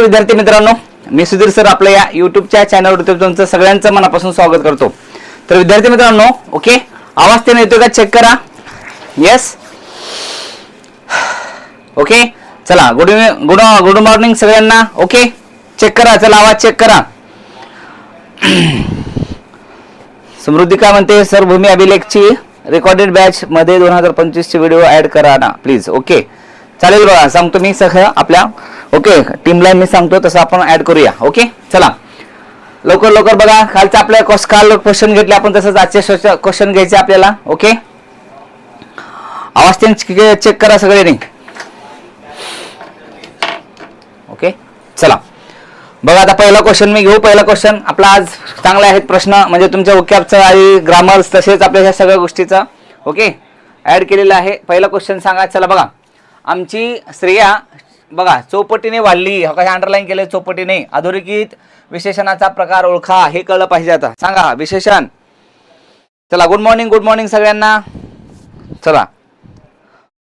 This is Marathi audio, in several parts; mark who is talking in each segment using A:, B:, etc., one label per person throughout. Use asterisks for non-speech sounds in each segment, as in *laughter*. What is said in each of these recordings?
A: विद्यार्थी मित्रांनो मी सुधीर सर आपल्या या युट्यूबच्या चॅनलवरती तुमचं सगळ्यांचं मनापासून स्वागत करतो. तर विद्यार्थी मित्रांनो ओके? आवाज त्याने येतो का? चेक करा. Yes okay? चला गुड गुड गुड मॉर्निंग सगळ्यांना ओके? चेक करा चला आवाज चेक करा. समृद्धी काय म्हणते? सर भूमी अभिलेखची रेकॉर्डेड बॅच मध्ये दोन हजार पंचवीसचे व्हिडिओ ऍड करा ना प्लीज ओके? चालेल बघा सांगतो मी सगळं आपल्या ओके टीमला मी सांगतो तसं आपण ऍड करूया. ओके चला. लवकर लवकर बघा. कालचं आपल्या काल क्वेश्चन घेतले आपण तसंच आजचे क्वेश्चन घ्यायचे आपल्याला. ओके आवाज त्यांनी चेक करा सगळ्यांनी. ओके चला. बघा आता पहिला क्वेश्चन मी घेऊ. पहिला क्वेश्चन आपला आज चांगला आहेत प्रश्न. म्हणजे तुमच्या वक्याबचं आणि ग्रामर्स तसेच आपल्या ह्या सगळ्या गोष्टीचा. ओके ऍड केलेला आहे. पहिला क्वेश्चन सांगा. चला बघा. आमची स्त्रिया बघा चौपटीने वाढली. हो अंडरलाईन केले चौपटीने. अधोरेखित विशेषणाचा प्रकार ओळखा. हे कळलं पाहिजे आता. सांगा विशेषण. चला गुड मॉर्निंग गुड मॉर्निंग सगळ्यांना. चला.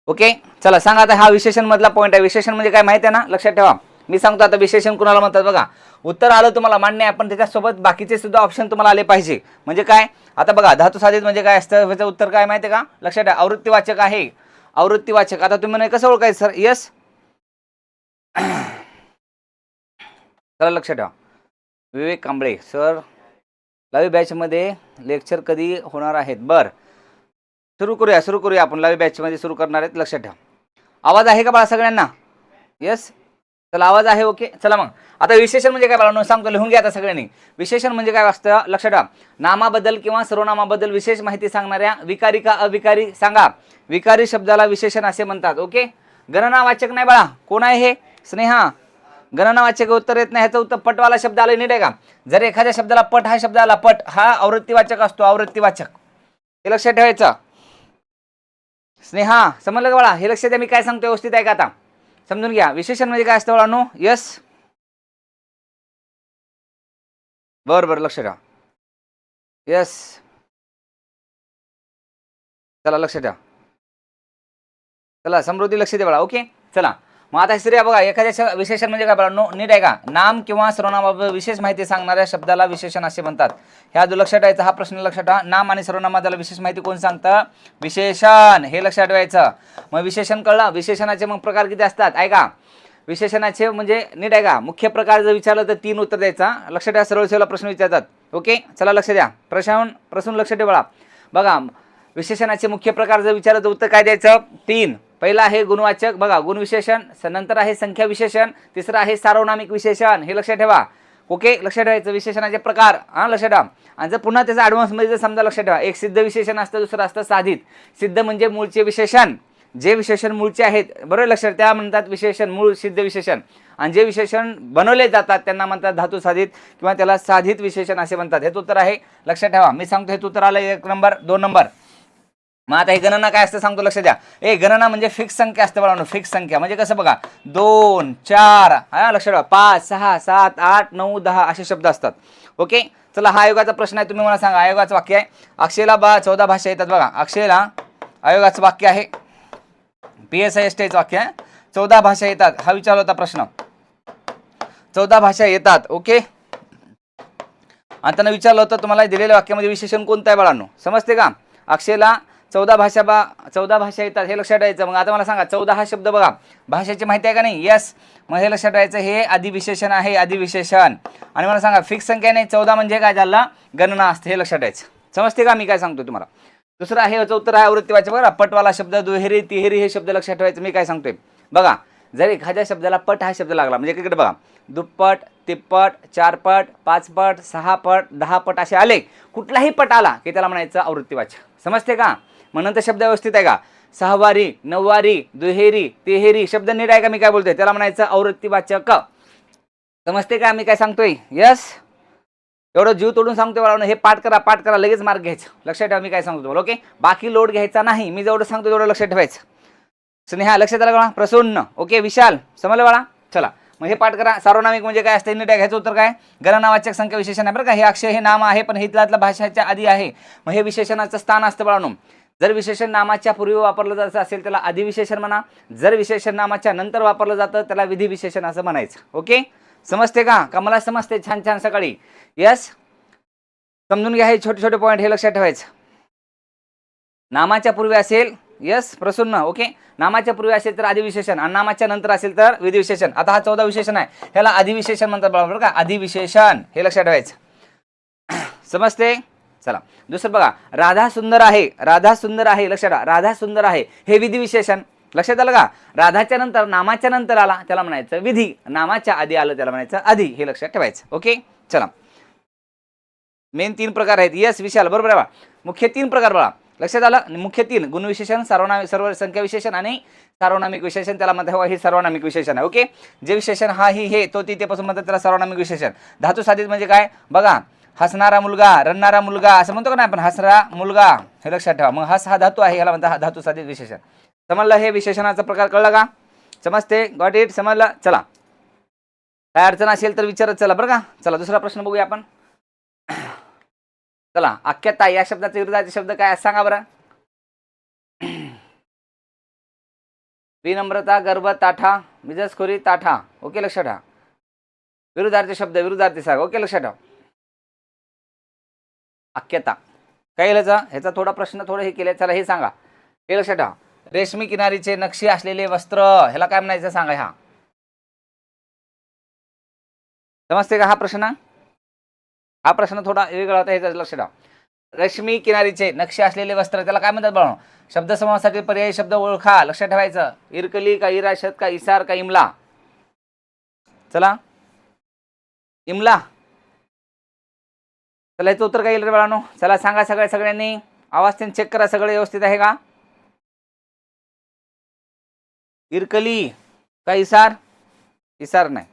A: ओके चला सांगा आता हा विशेषण मधला पॉईंट आहे. विशेषण म्हणजे काय माहिती आहे ना? लक्षात ठेवा. मी सांगतो आता विशेषण कुणाला म्हणतात बघा. उत्तर आलं तुम्हाला मान्य आहे पण त्याच्यासोबत बाकीचे सुद्धा ऑप्शन तुम्हाला आले पाहिजे. म्हणजे काय? आता बघा धातू साधित म्हणजे काय असतं? ह्याचं उत्तर काय माहिती आहे का? लक्षात ठेवा. आवृत्तीवाचक आहे. आवृत्तीवाचक. आता तुम्ही म्हणे कसं ओळखायचं सर यस चला लक्षात ठेवा. विवेक कांबळे सर लावी बॅचमध्ये लेक्चर कधी होणार आहेत? बर. सुरू करूया सुरू करूया आपण. लावी बॅचमध्ये सुरू करणार आहेत लक्षात ठेवा. आवाज आहे का बाळा सगळ्यांना? येस चला आवाज आहे ओके चला मग. आता विशेषण म्हणजे काय बाळा सांगतो लिहून घ्या आता सगळ्यांनी. विशेषण म्हणजे काय असतं लक्षात ठेवा. नामाबद्दल किंवा सर्वनामाबद्दल विशेष माहिती सांगणाऱ्या विकारी का अविकारी सांगा. विकारी शब्दाला विशेषण असे म्हणतात ओके गणनावाचक नाही बाळा. कोण आहे हे? स्नेहा. गणनावाचक उत्तर येत नाही ह्याचं उत्तर पटवाला शब्द आला नीट आहे का? जर एखाद्या शब्दाला पट हा शब्द आला पट हा आवृत्तीवाचक असतो आवृत्तीवाचक. हे लक्षात ठेवायचं. स्नेहा समजलं का बाळा? हे लक्षात द्या मी काय सांगतो व्यवस्थित आहे का आता? समजून घ्या. विशेषण म्हणजे काय असतं बाळांनो? यस. बरं बरं लक्ष ठेवा. यस. चला लक्ष ठेवा. चला समृद्धी लक्ष द्या बाळा ओके? चला. मग आता स्त्रिया बघा एखाद्या श- विशेषण म्हणजे काय नो नीट आहे का नाम किंवा सर्वनामाबाबत विशेष माहिती सांगणाऱ्या शब्दाला विशेषण असे म्हणतात. ह्या जो लक्षात ठेवायचा हा प्रश्न लक्षात ठेवा. नाम आणि सर्वनामा त्याला विशेष माहिती कोण सांगतं? विशेषण. हे लक्षात ठेवायचं. मग विशेषण कळलं. विशेषणाचे मग प्रकार किती असतात? ऐका. विशेषणाचे म्हणजे नीट आहे का मुख्य प्रकार जर विचारलं तर तीन उत्तर द्यायचा. लक्ष ठेवा सरळ सरळ प्रश्न विचारतात. ओके? चला लक्ष द्या. प्रश्न प्रश्न लक्ष ठेवा. बघा विशेषणाचे मुख्य प्रकार जर विचारलं तर उत्तर काय द्यायचं? तीन. पहिला आहे गुणवाचक. बघा गुणविशेषण स- नंतर आहे संख्या विशेषण तिसरं आहे सार्वनामिक विशेषण. हे लक्षात ठेवा. ओके? लक्षात ठेवायचं विशेषणाचे प्रकार. हां लक्षात ठेवा. आणि जर पुन्हा त्याचा ॲडव्हान्समध्ये जर समजा लक्षात ठेवा. एक सिद्ध विशेषण असतं दुसरं असतं साधित. सिद्ध म्हणजे मूळचे विशेषण. जे विशेषण मूळचे आहेत बरोबर लक्षात त्या म्हणतात विशेषण मूळ सिद्ध विशेषण. आणि जे विशेषण बनवले जातात त्यांना म्हणतात धातू साधित किंवा त्याला साधित विशेषण असे म्हणतात. हे उत्तर आहे. लक्षात ठेवा. मी सांगतो हे उत्तर आलं एक नंबर दोन नंबर. मग आता हे गणना काय असतं सांगतो लक्ष द्या. ए गणना म्हणजे फिक्स संख्या असते बघा फिक्स संख्या. म्हणजे कसं बघा दोन चार हा लक्ष ठेवा. पाच सहा सात आठ नऊ दहा असे शब्द असतात. ओके? चला हा आयोगाचा प्रश्न आहे तुम्ही मला सांगा आयोगाचं वाक्य आहे. अक्षयला बा चौदा भाषा येतात बघा. अक्षयला आयोगाचं वाक्य आहे. पी एस आय एस टीचं वाक्य आहे. चौदा भाषा येतात. हा विचारला होता प्रश्न. चौदा भाषा येतात. ओके? आणि त्यांना विचारलं होतं तुम्हाला दिलेल्या वाक्यामध्ये विशेषण कोणतं आहे बाळांनो? समजते का? अक्षयला चौदा भाषा बा चौदा भाषा येतात हे लक्षात ठेवायचं. मग आता मला सांगा चौदा हा शब्द बघा. भाषेची माहिती आहे का नाही? येस मग हे लक्षात ठेवायचं हे अधिविशेषण आहे अधिविशेषण. आणि मला सांगा फिक्स संख्या नाही चौदा म्हणजे काय झाला? गणना असते हे लक्षात ठेवायचं. समजते का? मी काय सांगतो तुम्हाला. दुसरं आहे याचं उत्तर आहे आवृत्तीवाचे बघा पटवाला शब्द दुहेरी तिहेरी हे शब्द लक्षात ठेवायचं मी काय सांगतोय? बघा जर एखाद्या शब्दाला पट हा शब्द लागला म्हणजे इकडे बघा. दुप्पट तिप्पट चारपट पाचपट सहा पट दहा पट असे आले. कुठलाही पट आला की त्याला म्हणायचं आवृत्तीवाचक समजते का? म्हणून तर शब्द व्यवस्थित आहे का? सहावारी नऊवारी दुहेरी तिहेरी शब्द नीट आहे का? मी काय बोलतोय? त्याला म्हणायचं आवृत्तीवाचक समजते का मी काय सांगतोय? यस एवढं जीव तोडून सांगतोय मला हे पाठ करा पाठ करा लगेच मार्क घ्यायचं. लक्षात ठेवा मी काय सांगतो तुम्हाला ओके बाकी लोड घ्यायचा नाही. मी जेवढं सांगतो तेवढं लक्षात ठेवायचं. स्नेहा लक्षात आलं बाळा? प्रसन्न. ओके विशाल समजलं बाळा? चला. मग हे पाठ करा. सार्वनामिक म्हणजे काय असतं? नीट आहे घ्यायचं उत्तर काय? गणनावाचक संख्या विशेषण आहे बरं का? हे अक्षय हे नाम आहे पण हे इथल्या भाषाच्या आधी आहे. मग हे विशेषणाचं स्थान असतं बाळानो. जर विशेषण नामाच्या पूर्वी वापरलं जायचं असेल त्याला अधिविशेषण म्हणा. जर विशेषण नामाच्या नंतर वापरलं जातं त्याला विधी विशेषण असं म्हणायचं. ओके? समजते का? का मला समजते? छान छान सकाळी. यस समजून घ्या हे छोटे छोटे पॉईंट हे लक्षात ठेवायचं. नामाच्या पूर्वी असेल यस प्रसन्न ओके? नामाच्या पूर्वी असेल तर अधिविशेषण आणि नामाच्या नंतर असेल तर विधिविशेषण. आता हा चौदा विशेषण आहे. ह्याला अधिविशेषण म्हणतात बरोबर का? अधिविशेषण हे लक्षात ठेवायचं. *clears throat* समजते? चला. दुसरं बघा राधा सुंदर आहे राधा सुंदर आहे लक्षात राधा सुंदर आहे हे विधिविशेषण लक्षात आलं का? राधाच्या नंतर नामाच्या नंतर आला त्याला म्हणायचं विधी. नामाच्या आधी आलं त्याला म्हणायचं आधी हे लक्षात ठेवायचं. ओके? चला. मेन तीन प्रकार आहेत. यस विशाल बरोबर आहे बा. मुख्य तीन प्रकार बघा. लक्षात आलं? मुख्य तीन गुणविशेषण सर्वनामिक सर्व संख्या विशेषण आणि सार्वनामिक विशेषण. त्याला म्हणतात हे सर्वनामिक विशेषण आहे. ओके? जे विशेषण हा ही हे तो तिथेपासून पासून म्हणतात त्याला सर्वनामिक विशेषण. धातू साधित म्हणजे काय? बघा हसणारा मुलगा रडणारा मुलगा असं म्हणतो का नाही आपण? हसरा मुलगा हे लक्षात ठेवा. मग हस हा धातू आहे ह्याला म्हणतात हा धातू साधित विशेषण. समजलं हे विशेषणाचा प्रकार कळला का? समजते? गॉट इट समजलं? चला. काय अडचण असेल तर विचारत चला बरं का? चला दुसरा प्रश्न बघूया आपण. *clears throat* चला अख्याता या शब्दाचे विरोधाचे शब्द काय सांगा बरं. *clears throat* विनम्रता गर्भ ताठा मिजसखोरी ताठा. ओके लक्षात ठेवा. विरुद्धार्थी शब्द विरुद्धार्थी सांगा. ओके लक्षात ठेवा. आख्यता काय ह्याचा ह्याचा थोडा प्रश्न थोडं हे केलं चला हे सांगा. हे लक्षात ठेवा. रेशमी किनारीचे नक्षी असलेले वस्त्र ह्याला काय म्हणायचं सांगा ह्या. समजते का हा प्रश्न? हा प्रश्न थोडा वेगळा होता ह्याचा लक्ष ठेवा. रेशमी किनारीचे नक्षी असलेले वस्त्र त्याला काय म्हणतात बघा शब्दसमूहासाठी पर्यायी शब्द ओळखा. लक्षात ठेवायचं. इरकली का इराशत का इसार का इमला? चला. इमला. चला याचं उत्तर काय येईल रे बाळांनो? चला सांगा सगळ्या सगळ्यांनी. आवाज त्यांनी चेक करा सगळे व्यवस्थित आहे का? इरकली. का इसार? इसार नाही.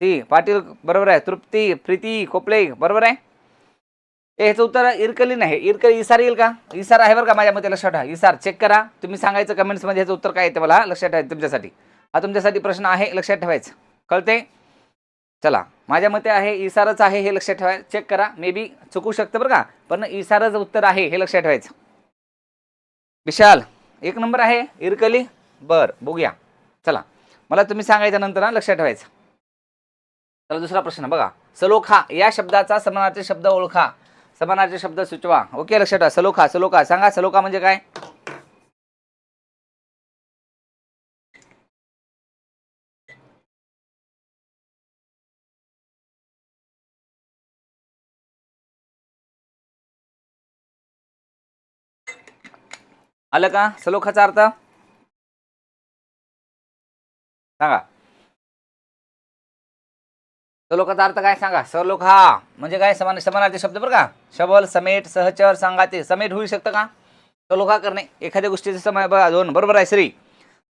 A: ती पाटील बरोबर आहे. तृप्ती प्रीती कोपले बरोबर आहे? ए, ह्याचं उत्तर इरकली नाही. इरकली इसार येईल का? इसार आहे बरं का माझ्या मते लक्षात ठेवा. इसार चेक करा. तुम्ही सांगायचं कमेंट्समध्ये ह्याचं उत्तर काय येते मला लक्षात ठेवायचं तुमच्यासाठी. हा तुमच्यासाठी प्रश्न आहे लक्षात ठेवायचं. कळते चला. माझ्या मते आहे इसारच आहे हे लक्षात ठेवाय चेक करा. मे बी चुकू शकतं बरं का पण इसारच उत्तर आहे हे लक्षात ठेवायचं. विशाल एक नंबर आहे. इरकली? बर बघूया. चला मला तुम्ही सांगायच्या नंतर लक्षात ठेवायचं. चला दुसरा प्रश्न बघा. सलोखा या शब्दाचा समानार्थी शब्द ओळखा. समानार्थी शब्द सुचवा. ओके लक्षात ठेवा. सलोखा सलोखा सांगा सलोखा म्हणजे काय? आलं का? सलोखाचा अर्थ? सांगा. सलोखाचा अर्थ काय सांगा? सलोखा म्हणजे काय? समान समानार्थी शब्द बरं का? शबल समेट सहचर सांगाते. समेट होऊ शकतं का? सलोखा करणे. एखाद्या गोष्टीचा समय दोन. बरोबर आहे श्री.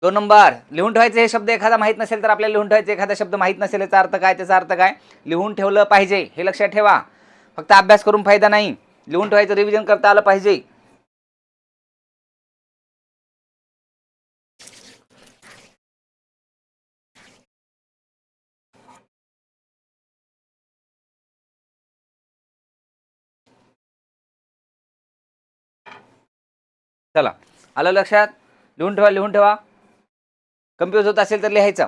A: दोन नंबर. लिहून ठेवायचे हे शब्द एखादा माहीत नसेल तर आपल्याला लिहून ठेवायचे. एखादा शब्द माहीत नसेल याचा अर्थ काय? त्याचा अर्थ काय? लिहून ठेवलं पाहिजे. हे लक्षात ठेवा. फक्त अभ्यास करून फायदा नाही. लिहून ठेवायचं रिव्हिजन करता आलं पाहिजे. चला आलं लक्षात? लिहून ठेवा लिहून ठेवा. कम्प्युज होत असेल तर लिहायचं.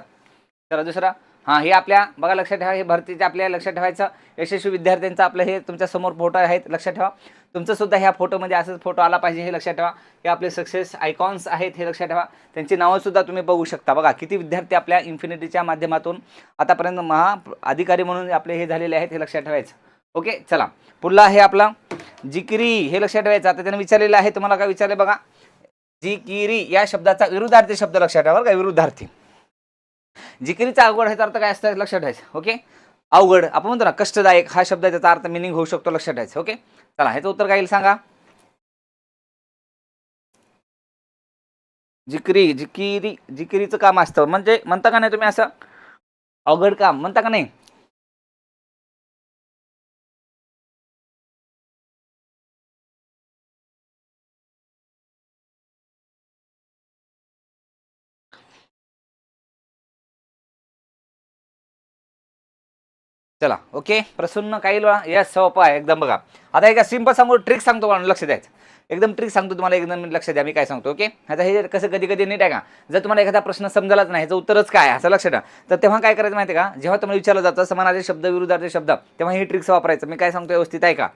A: चला दुसरा. हां हे आपल्या बघा लक्षात ठेवा हे भरतीचे आपल्या लक्षात ठेवायचं. यशस्वी विद्यार्थ्यांचं आपलं हे तुमच्यासमोर फोटो आहेत लक्षात ठेवा. तुमचं सुद्धा ह्या फोटोमध्ये असंच फोटो आला पाहिजे हे लक्षात ठेवा. हे आपले सक्सेस आयकॉन्स आहेत हे लक्षात ठेवा. त्यांची नावंसुद्धा तुम्ही बघू शकता. बघा किती विद्यार्थी आपल्या इन्फिनिटीच्या माध्यमातून आतापर्यंत महा अधिकारी म्हणून आपले हे झालेले आहेत हे लक्षात ठेवायचं. ओके चला. पुढला आहे आपला जिकिरी. हे लक्षात ठेवायचं. आता त्यांनी विचारलेलं आहे तुम्हाला काय विचारले बघा? जिकिरी या शब्दाचा विरुद्धार्थी शब्द लक्षात ठेवा काय विरुद्धार्थी. जिकिरीचा अवघड ह्याचा अर्थ काय असतं लक्षात ठेवायचं ओके? अवघड आपण म्हणतो ना कष्टदायक हा शब्द त्याचा अर्थ मिनिंग होऊ शकतो लक्षात ठेवायचं ओके? चला ह्याचं उत्तर काय येईल सांगा? जिकिरी जिकिरी जिकिरीचं काम असतं. म्हणजे म्हणता का नाही तुम्ही असं? अवघड काम म्हणता का नाही? चला ओके? प्रसन्न काही यस सोपा आहे हो, एकदम बघा. आता एका सिंपल समोर ट्रिक सांगतो मला लक्ष द्यायचं. एकदम ट्रिक सांगतो तुम्हाला एकदम मिनिट लक्ष द्या मी काय सांगतो ओके? आता हे कसं कधी कधी नीट आहे का? जर तुम्हाला एखादा प्रश्न समजलाच नाही ह्याचं उत्तरच काय असं लक्ष द्या तर तेव्हा काय करायचं माहिती का? जेव्हा तुम्हाला विचारलं जातं समानाचे शब्द विरुद्धाचे शब्द तेव्हा ही ट्रिक्स वापरायचं. मी काय सांगतो व्यवस्थित आहे का?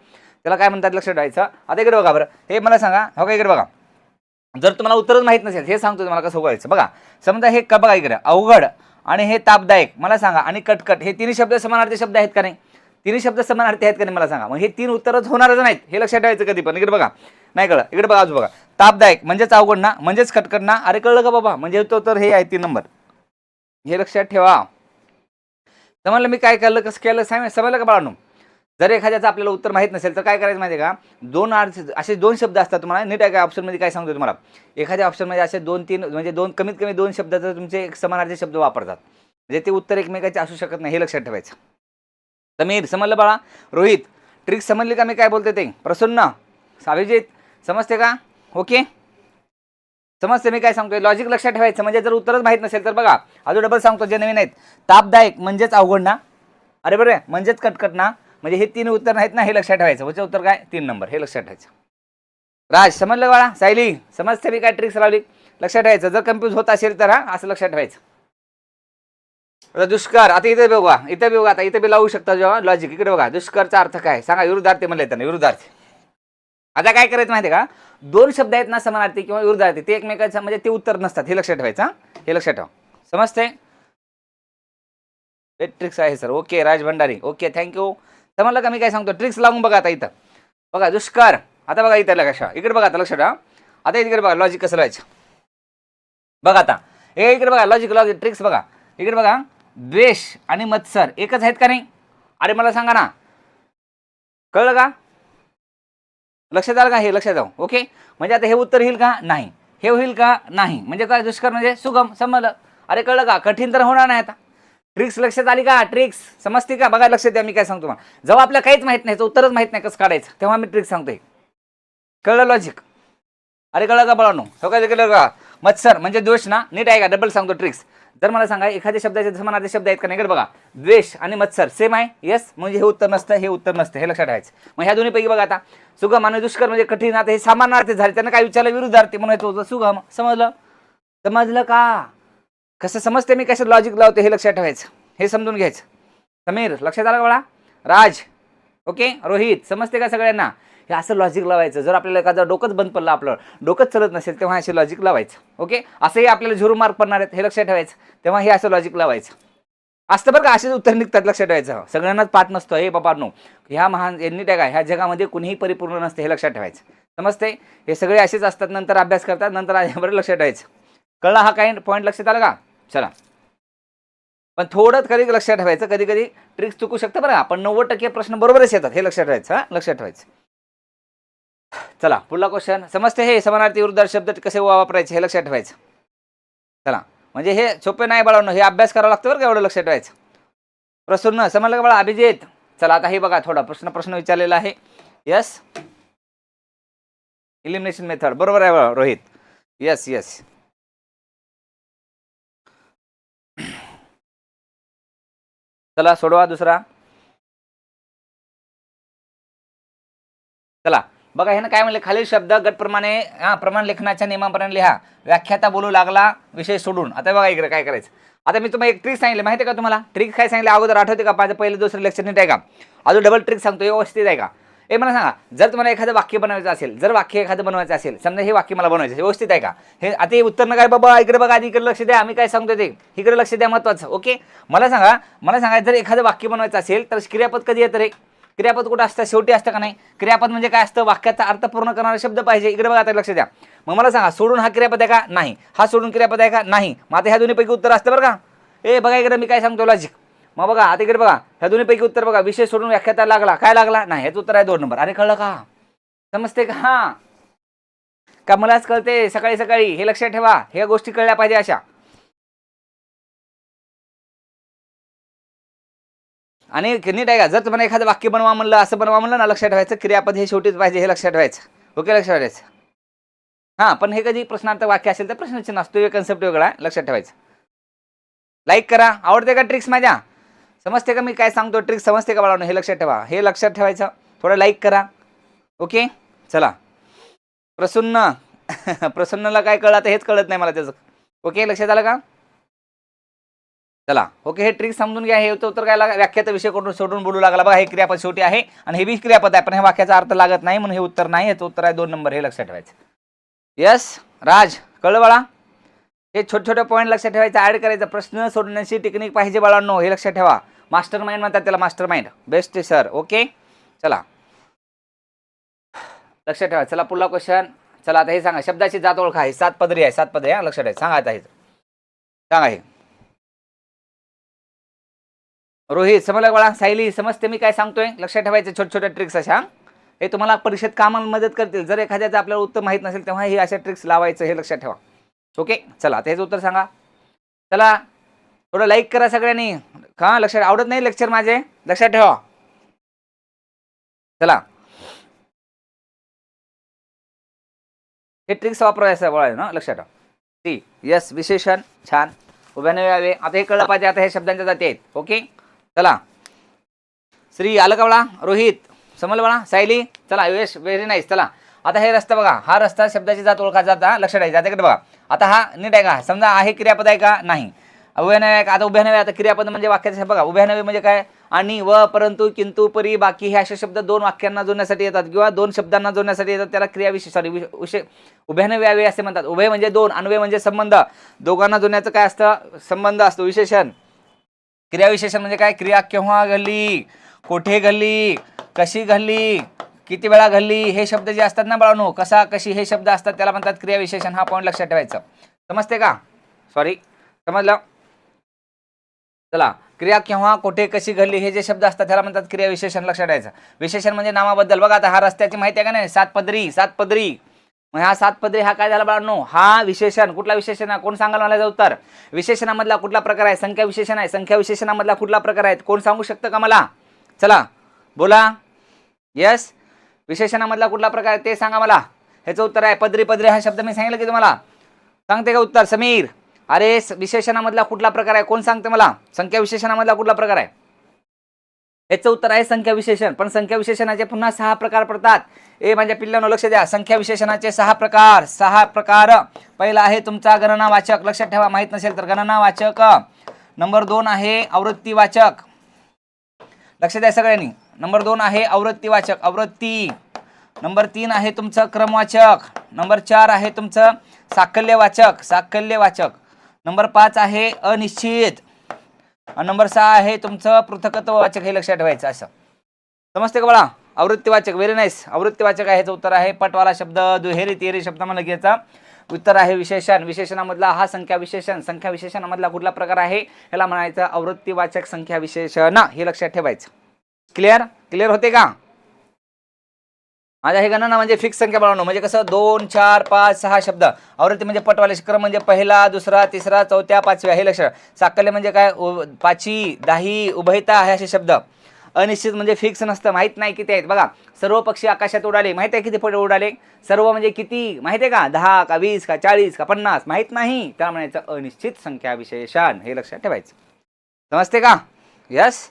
A: त्याला काय म्हणतात लक्ष ठेवायचं. आता इकडे बघा बरं. हे मला सांगा हो का इकडे बघा. जर तुम्हाला उत्तरच माहीत नसेल हे सांगतो तुम्हाला कसं व्हायचं बघा समजा हे का बघा इकडे अवघड आणि हे तापदायक मला सांगा आणि कटकट हे तिन्ही शब्द समानार्थी शब्द आहेत का नाही? तिन्ही शब्द समानार्थी आहेत का नाही मला सांगा. मग हे तीन उत्तरच होणारच नाहीत हे लक्षात ठेवायचं कधी पण. इकडे बघा. नाही कळलं. इकडे बघा आज बघा. तापदायक म्हणजेच अवघड ना? म्हणजेच कटकट ना? अरे कळलं का बाबा? म्हणजे तो तर हे आहे तीन नंबर. हे लक्षात ठेवा. समजलं मी काय केलं कसं केलं? सांग समजलं का बाळांनो? जर एखाद्याचं आपल्याला उत्तर माहीत नसेल तर काय करायचं माहिती आहे का? दोन अर्थ असे दोन शब्द असतात तुम्हाला. नीट आहे का ऑप्शनमध्ये काय सांगतो तुम्हाला. एखाद्या ऑप्शनमध्ये असे दोन तीन म्हणजे दोन कमीत कमी दोन शब्दाचं तुमचे एक समानार्थी शब्द वापरतात. म्हणजे ते उत्तर एकमेकाचे असू शकत नाही हे लक्षात ठेवायचं. समीर समजलं बाळा? रोहित ट्रिक समजली का मी काय बोलते ते? प्रसन्न अभिजित समजते का? ओके. समजते मी काय सांगतोय? लॉजिक लक्षात ठेवायचं म्हणजे जर उत्तरच माहीत नसेल तर बघा. अजून डबल सांगतो जे नवीन आहेत. तापदायक म्हणजेच अवघड ना? अरे बरे म्हणजेच कटकट ना? म्हणजे हे तीन उत्तर नाहीत ना हे लक्षात ठेवायचं. म्हणजे उत्तर काय? तीन नंबर. हे लक्षात ठेवायचं. राज समजलं बाळा? सायली समजते मी काय ट्रिक्स लावली? लक्षात ठेवायचं. जर कन्फ्यूज होत असेल तर हा असं लक्षात ठेवायचं. आता दुष्कर आता इथे बघा इथे बघा आता इथे बी लावू शकता जेव्हा लॉजिक इकडे बघा दुष्करचा अर्थ काय? सांगा विरुद्धार्थी म्हणले त्यांना विरुद्धार्थी. आता काय करायचं माहिती का? दोन शब्द आहेत ना समानार्थी किंवा विरुद्धार्थी ते एकमेकांचं म्हणजे ते उत्तर नसतात. हे लक्षात ठेवायचं हे. लक्षात ठेवा. समजते ट्रिक्स आहे sir okay Raj Bhandari. Okay thank you समजलं का मी काय सांगतो ट्रिक्स लावून बघा आता इथं. बघा दुष्कर. आता बघा इथं कशा इकडे बघा आता लक्ष ठेवा. आता इकडे बघा लॉजिक कसं लावायचं? बघा आता. हे इकडे बघा लॉजिक लॉजिक ट्रिक्स बघा. इकडे बघा द्वेष आणि मत्सर एकच आहेत का नाही? अरे मला सांगा ना. कळलं का? लक्षात आलं का हे? लक्षात जाऊ. ओके? म्हणजे आता हे उत्तर येईल का? नाही. हे होईल का? नाही. म्हणजे काय दुष्कर म्हणजे सुगम समजलं अरे कळलं का? कठीण तर होणार नाही आता. ट्रिक्स लक्षात आली का? ट्रिक्स समजते का? बघा लक्षात द्या मी काय सांगतो मला जेव्हा आपल्याला काहीच माहीत नाही याचं उत्तरच माहीत नाही कसं काढायचं. तेव्हा मी ट्रिक्स सांगतोय. कळलं लॉजिक अरे कळलं का बळानो? हो काय कळलं का? मत्सर म्हणजे द्वेष ना? नीट आहे का डबल सांगतो ट्रिक्स जर मला सांगा एखाद्या शब्दाचे समानार्थी शब्द आहेत का नाही बघा. द्वेष आणि मत्सर सेम आहे? येस म्हणजे हे उत्तर नसतं हे उत्तर नसतं हे लक्षात ठेवायचं मग ह्या दोन्हीपैकी बघा आता. सुगम आणि दुष्कर म्हणजे कठीण आता हे सामान्यार्थी झाले. त्यांना काय विचारलं? विरुद्धार्थी म्हणून येतो सुगम. समजलं? समजलं का? कसं समजते मी कसं लॉजिक लावते हे लक्षात ठेवायचं. हे समजून घ्यायचं. समीर लक्षात आलं का बाळा? राज ओके? रोहित समजते का सगळ्यांना? हे असं लॉजिक लावायचं. जर आपल्याला एखादं डोकंच बंद पडलं आपलं डोकंच चलत नसेल तेव्हा असे लॉजिक लावायचं ओके? असंही आपल्याला झिरो मार्क पडणार आहेत हे लक्षात ठेवायचं. तेव्हा हे असं लॉजिक लावायचं. असतं बरं का असेच उत्तर निघतात लक्षात ठेवायचं. सगळ्यांनाच पाठ नसतो हे बाबा नो ह्या महान यांनी त्या काय ह्या जगामध्ये कुणीही परिपूर्ण नसते हे लक्षात ठेवायचं. समजते? हे सगळे असेच असतात नंतर अभ्यास करतात नंतर बरं लक्षात ठेवायचं. कळला हा काही पॉईंट लक्षात आला का? चला. पण थोडं कधी लक्षात ठेवायचं. कधी कधी ट्रिक्स चुकू शकतं बरं. आपण पण नव्वद टक्के प्रश्न बरोबरच येतात. हे लक्षात ठेवायचं हा? लक्षात ठेवायचं. चला पुढला क्वेश्चन समजते हे? समानार्थी विरुद्ध शब्द कसे वापरायचे? हे लक्षात ठेवायचं. चला. म्हणजे हे सोपे नाही बाळांनो. हे अभ्यास करावा लागतं बरं का एवढं लक्षात ठेवायचं. प्रसन्न समजलं का बाळा अभिजित. चला आता हे बघा थोडा. प्रश्न प्रश्न विचारलेला आहे. यस इलिमिनेशन मेथड बरोबर आहे रोहित. यस यस चला सोडवा दुसरा. चला बघा ह्यानं काय म्हणले खालील शब्द गटप्रमाणे हा प्रमाण लेखनाच्या नियमाप्रमाणे लिहा. व्याख्याता बोलू लागला विषय सोडून. आता बघा इकडे काय करायचं. आता मी तुम्हाला एक ट्रिक सांगितलं माहिती आहे का तुम्हाला? ट्रिक काय सांगितलं? अगोदर आठवते का? माझं पहिलं दुसरं लेक्चर नीट आहे का? अजून डबल ट्रिक सांगतो व्यवस्थित आहे का? ए मला सांगा जर तुम्हाला एखादं वाक्य बनवायचं असेल जर वाक्य एखादं बनवायचं असेल समजा हे वाक्य मला बनवायचं व्यवस्थित आहे का? हे आता हे उत्तर न काय बाबा इकडे बघा आधी इकडे लक्ष द्या आम्ही काय सांगतो ते. इकडे लक्ष द्या महत्वाचं ओके? मला सांगा मला सांगा जर एखादं वाक्य बनवायचं असेल तर क्रियापद कधी येतं रे? क्रियापद कुठं असतं? शेवटी असतं का नाही? क्रियापद म्हणजे काय असतं? वाक्याचा अर्थ पूर्ण करणारा शब्द पाहिजे. इकडे बघा आता लक्ष द्या. मग मला सांगा सोडून हा क्रियापद आहे का? नाही. हा सोडून क्रियापद आहे का? नाही. मग आता ह्या दोन्हीपैकी उत्तर असतं बरं का? ए बघा इकडे मी काय सांगतो लॉजिक मग बघा आता इकडे बघा. ह्या दोन्हीपैकी उत्तर बघा. विषय सोडून व्याख्याता लागला. काय लागला? नाही ह्याच उत्तर आहे दोन नंबर. अरे कळलं का? समजते का? हा. का मलाच कळते? सकाळी सकाळी. हे लक्षात ठेवा. ह्या गोष्टी कळल्या पाहिजे अशा. आणि नीट आहे का जर तुम्हाला एखादं वाक्य बनवा म्हणलं असं बनवा म्हणलं ना लक्षात ठेवायचं. क्रियापद हे शेवटीच पाहिजे हे लक्षात ठेवायचं. ओके लक्षात ठेवायचं? हां पण हे कधी प्रश्नार्थ वाक्य असेल तर प्रश्नचिन्ह असतो. हे कन्सेप्ट वेगळा लक्षात ठेवायचं. लाईक करा. आवडते का ट्रिक्स माझ्या? समजते का मी काय सांगतो? ट्रिक समजते का बाळांनो? हे लक्षात ठेवा. हे लक्षात ठेवायचं. थोडं लाईक करा. ओके चला. प्रसन्न. *laughs* प्रसन्नला काय कळलं? आता हेच कळत नाही मला त्याचं. ओके लक्षात आलं का? चला. ओके हे ट्रिक समजून घ्या. हे उत्तर काय लागा व्याख्याचा विषय करून सोडून बोलू लागला. बघा हे क्रियापद शेवटी आहे आणि हे बी क्रियापद आहे. पण हे वाक्याचा अर्थ लागत नाही म्हणून हे उत्तर नाही. याचं उत्तर आहे दोन नंबर. हे लक्षात ठेवायचं. यस राज कळलं बाळा? हे छोटे छोटे पॉईंट लक्षात ठेवायचं. ॲड करायचं. प्रश्न सोडण्याची टेक्निक पाहिजे बाळांनो. हे लक्षात ठेवा. मास्टर माइंड म्हणतात त्याला master mind. Best sir. Okay? चला. लक्षात ठेवा. चला पुढला क्वेश्चन चला आता हे सांगा. शब्दाची जात ओळखा आहे. सात पदरी आहे. सात पदरी आहे लक्षात ठेवा सांगा आता हे. सांगा हे. रोहित समजलं बाळा सायली समजते मी काय सांगतोय? लक्षात ठेवायचे छोट्या छोट्या ट्रिक्स अशा हे? तुम्हाला परीक्षेत कामाला मदत करतील. जर एखाद्याचं आपल्याला उत्तर माहीत नसेल तेव्हा हे अशा ट्रिक्स लावायचं हे लक्षात ठेवा. ओके? चला आता हेच उत्तर सांगा. चला थोडं लाईक करा सगळ्यांनी. का? लक्षात आवडत नाही लेक्चर माझे? लक्षात ठेवा. चला. हे ट्रिक्स वापरायचं बघा ना लक्षात ठेवा. ती यस विशेषण छान. उभ्याने यावे. आता हे कळलं पाहिजे आता हे शब्दांच्या जाती आहेत. ओके? चला. श्री आलं का रोहित समल बळा सायली. चला यश व्हेरी नाईस चला. आता हे रस्ता बघा. हा रस्ता शब्दाची जात ओळखा जाता लक्षात आहे. जाते बघा. आता हा नीट आहे का? समजा आहे क्रियापद आहे का? नाही. उभ्या आता उभ्यानवे आता क्रियापद म्हणजे वाक्याचे बघा उभ्या म्हणजे काय? आणि व परंतु किंतु परी बाकी हे असे शब्द दोन वाक्यांना जोडण्यासाठी येतात किंवा दोन शब्दांना जोडण्यासाठी येतात त्याला क्रियाविशेष सॉरी विषय उभ्या नव्हे असे म्हणतात. उभय म्हणजे दोन अन्वय म्हणजे संबंध. दोघांना जोडण्याचं काय असतं? संबंध असतो विशेषण. क्रियाविशेषण म्हणजे काय? क्रिया केव्हा घडली? कोठे घडली? कशी घडली? किती वेळा घडली? हे शब्द जे असतात ना बाळानो कसा कशी हे शब्द असतात त्याला म्हणतात क्रियाविशेषण हा पॉईंट लक्षात ठेवायचा. समजते का? सॉरी समजलं? चला क्रिया केव्हा कोठे कशी घडली हे जे शब्द असतात त्याला म्हणतात क्रिया विशेषण लक्षात द्यायचं विशेषण म्हणजे नामाबद्दल. बघा आता हा रस्त्याची माहिती आहे का नाही? सात पदरी सात पदरी. मग हा सात पदरी हा काय झाला बाळांनो? हा विशेषण. कुठला विशेषण? आहे कोण सांगाल मला उत्तर? विशेषणामधला कुठला प्रकार आहे? संख्या विशेषण आहे. संख्या विशेषणामधला कुठला प्रकार आहे? कोण सांगू शकतं का मला? चला बोला. यस विशेषणामधला कुठला प्रकार आहे ते सांगा मला. ह्याचं उत्तर आहे पदरी पदरी हा शब्द मी सांगितलं की तुम्हाला. सांगते का उत्तर? समीर. अरे स- विशेषणामधला कुठला प्रकार आहे? कोण सांगते मला? संख्या विशेषणामधला कुठला प्रकार आहे? याचं उत्तर आहे संख्या विशेषण. पण संख्या विशेषणाचे पुन्हा सहा प्रकार पडतात. ए माझ्या पिल्लांनो लक्ष द्या. संख्या विशेषणाचे सहा प्रकार. सहा प्रकार. पहिला आहे तुमचा गणनावाचक. लक्षात ठेवा माहीत नसेल तर गणनावाचक. नंबर दोन आहे आवृत्तीवाचक. लक्ष द्या सगळ्यांनी. नंबर दोन आहे आवृत्तीवाचक. आवृत्ती. नंबर तीन आहे तुमचं क्रमवाचक. नंबर चार आहे तुमचं साकल्यवाचक साकल्यवाचक नंबर पाच आहे अनिश्चित. नंबर सहा आहे तुमचं पृथकत्ववाचक हे लक्षात ठेवायचं असं. समजते का बळा आवृत्तीवाचक व्हेरी नाईस आवृत्तीवाचक आहे ह्याचं उत्तर आहे पटवाला शब्द दुहेरी तिहेरी शब्दामध्ये घ्यायचा. उत्तर आहे विशेषण. विशेषणामधला हा संख्या विशेषण. संख्या विशेषणामधला कुठला प्रकार आहे? ह्याला म्हणायचं आवृत्तीवाचक संख्या विशेषण. हे लक्षात ठेवायचं. क्लिअर क्लिअर होते का? माझ्या हे गणना म्हणजे फिक्स संख्या बनवणं म्हणजे कसं दोन चार पाच सहा शब्द. आवृत्ती म्हणजे पटवाले क्रम म्हणजे पहिला दुसरा तिसरा चौथ्या पाचव्या हे लक्ष साकल्य म्हणजे काय? उ- पाची दाही उभयता हे असे शब्द. अनिश्चित म्हणजे फिक्स नसतं माहीत नाही किती आहेत. बघा सर्व पक्षी आकाशात उडाले माहीत आहे किती पट उडाले? सर्व म्हणजे किती? माहिती आहे का? दहा का वीस का चाळीस का पन्नास? माहीत नाही. त्या म्हणायचं अनिश्चित संख्या विशेषण हे लक्षात ठेवायचं. समजते का? यस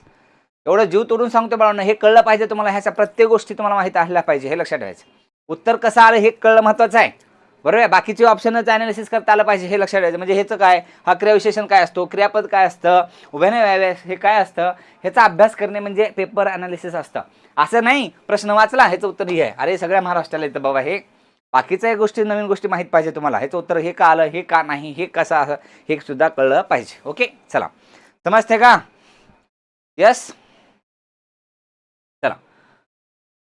A: एवढं जीव तोडून सांगतो बाळांनो हे कळलं पाहिजे तुम्हाला ह्याच्या प्रत्येक गोष्टी तुम्हाला माहीत असल्या पाहिजे हे लक्षात ठेवायचं. उत्तर कसं आलं हे कळलं महत्त्वाचं आहे. बरोबर आहे? बाकीचे ऑप्शनच अनालिसिस करता आलं पाहिजे हे लक्षात ठेवायचं. म्हणजे ह्याचं काय? हा क्रियाविशेषण काय असतो? क्रियापद काय असतं? उभ्याने व्याव्यास हे काय असतं? ह्याचा अभ्यास करणे म्हणजे पेपर अनालिसिस असतं. असं नाही प्रश्न वाचला ह्याचं उत्तर हे आहे अरे सगळ्या महाराष्ट्राला येतं बाबा हे. बाकीच्या गोष्टी नवीन गोष्टी माहीत पाहिजे तुम्हाला. ह्याचं उत्तर हे का आलं हे का नाही हे कसं असं हे सुद्धा कळलं पाहिजे. ओके? चला. समजते का? यस चला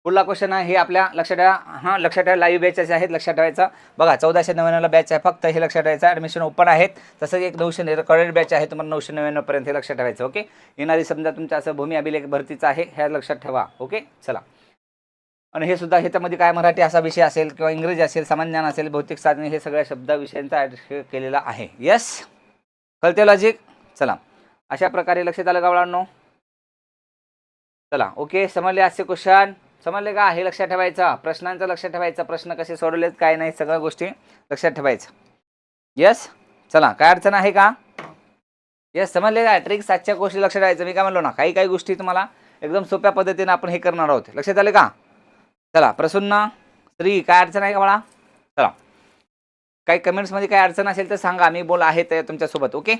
A: पुढला क्वेश्चन आहे हे आपल्या लक्षात ठेवा. हां लक्षात ठेवा लाईव्ह बॅचेस आहेत लक्षात ठेवायचं. बघा चौदाशे नव्याण्णवला बॅच आहे फक्त हे लक्षात ठेवायचं. ॲडमिशन ओपन आहेत. तसंच एक नऊशे करंट बॅच आहे तुम्हाला नऊशे नव्याण्णवपर्यंत हे लक्षात ठेवायचं ओके येणारी समजा तुमचं असं भूमी अभिलेख भरतीचं आहे ह्या लक्षात ठेवा ओके चला. आणि हे सुद्धा ह्याच्यामध्ये काय मराठी असा विषय असेल किंवा इंग्रजी असेल सामान्य ज्ञान असेल भौतिक साधने हे सगळ्या शब्द विषयांचा ॲड केलेला आहे. येस कळते लॉजिक चला. अशा प्रकारे लक्षात आलं का बाळांनो? चला ओके समजले असे क्वेश्चन समजले का? हे लक्षात ठेवायचं. प्रश्नांचं लक्षात ठेवायचं. प्रश्न कसे सोडवलेत काय नाही सगळ्या गोष्टी लक्षात ठेवायचं. येस चला काय अडचण आहे का? येस समजले का? ट्रिक्स सातच्या गोष्टी लक्षात ठेवायचं. मी काय म्हणलो ना काही काही गोष्टी तुम्हाला एकदम सोप्या पद्धतीने आपण हे करणार आहोत. लक्षात आले का? चला प्रसन्न श्री काय अडचण आहे का मला चला. काही कमेंट्समध्ये काय अडचण असेल तर सांगा. मी बोल आहे ते तुमच्यासोबत ओके?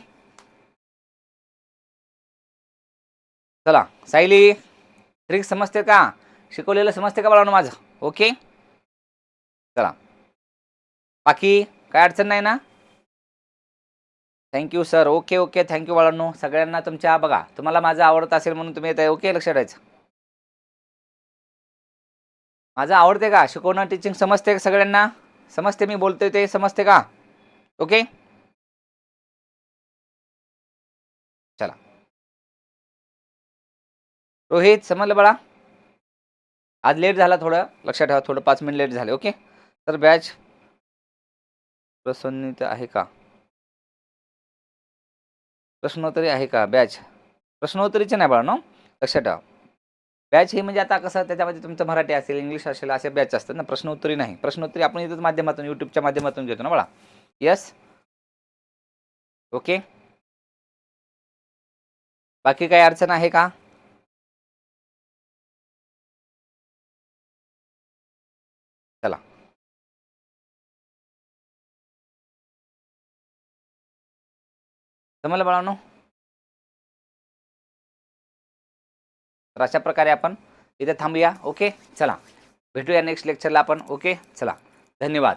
A: चला सायली ट्रिक्स समजते का? शिकवलेलं समजते का बाळानं माझं? ओके चला. बाकी काय अडचण नाही ना? Thank you sir okay okay thank you बाळांनो. सगळ्यांना तुमच्या बघा तुम्हाला माझं आवडत असेल म्हणून तुम्ही येत आहे ओके लक्षात ठेवायचं. माझं आवडते का? शिकवणं टीचिंग समजते का सगळ्यांना? समजते मी बोलतोय ते समजते का? ओके चला. रोहित समजलं बाळा? आज लेट झाला थोडं. लक्षात ठेवा थोडं पाच मिनिट लेट झाले ओके तर बॅच प्रसन्नित आहे का? प्रश्नोत्तरी आहे का बॅच प्रश्नोत्तरीचे नाही बाळा ना लक्षात ठेवा. बॅच हे म्हणजे आता कसं त्याच्यामध्ये तुमचं मराठी असेल इंग्लिश असेल असे बॅच असतात ना प्रश्नोत्तरी नाही. प्रश्नोत्तरी आपण इथंच माध्यमातून यूट्यूबच्या माध्यमातून घेतो ना बाळा. येस ओके बाकी काही अडचण आहे का? समजलं बाळांनो तर अशा प्रकारे आपण इथे थांबूया. ओके? चला. भेटूया नेक्स्ट लेक्चरला आपण. ओके? चला. धन्यवाद.